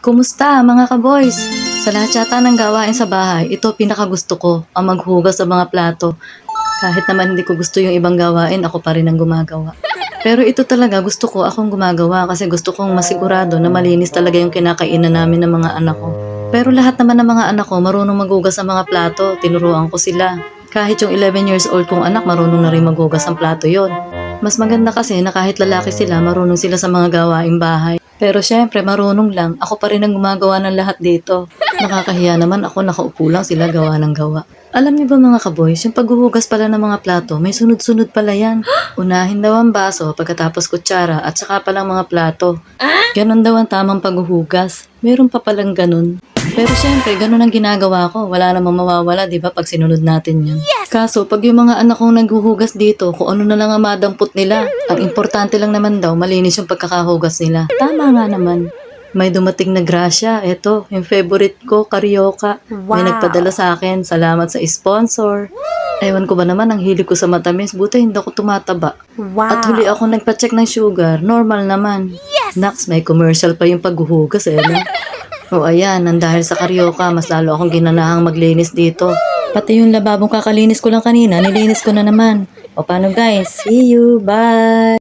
Kumusta mga ka-boys? Sa lahat yata ng gawain sa bahay, ito pinakagusto ko, ang maghugas sa mga plato. Kahit naman hindi ko gusto yung ibang gawain, ako pa rin ang gumagawa. Pero ito talaga gusto ko akong gumagawa kasi gusto kong masigurado na malinis talaga yung kinakainan namin ng mga anak ko. Pero lahat naman ng mga anak ko marunong maghugas sa mga plato, tinuruan ko sila. Kahit yung 11 years old kong anak marunong na rin maghugas ng plato yon. Mas maganda kasi na kahit lalaki sila, marunong sila sa mga gawaing bahay. Pero syempre, marunong lang. Ako pa rin ang gumagawa ng lahat dito. Nakakahiya naman ako nakaupo lang sila gawa ng gawa. Alam niyo ba mga kaboys, yung paghuhugas pala ng mga plato, may sunod-sunod pala yan. Unahin daw ang baso, pagkatapos kutsara, at saka palang mga plato. Ganon daw ang tamang paghuhugas. Meron pa palang ganon. Pero syempre, ganun ang ginagawa ko. Wala namang mawawala, di ba, pag sinunod natin yun. Kaso, pag yung mga anak kong naghuhugas dito, kung ano na lang ang madampot nila, ang importante lang naman daw, malinis yung pagkakahugas nila. Tama nga naman. May dumating na grasya. Eto, yung favorite ko, karyoka. May Wow. nagpadala sa akin. Salamat sa sponsor. Ewan ko ba naman, ang hilig ko sa matamis. Buti hindi ako tumataba. Wow. At huli ako nagpa-check ng sugar. Normal naman. Yes! Nax, may commercial pa yung paghuhugas eh. O ayan, dahil sa karyoka, mas lalo akong ginanahang maglinis dito. Pati yung lababong kakalinis ko lang kanina, nilinis ko na naman. O paano guys? See you! Bye!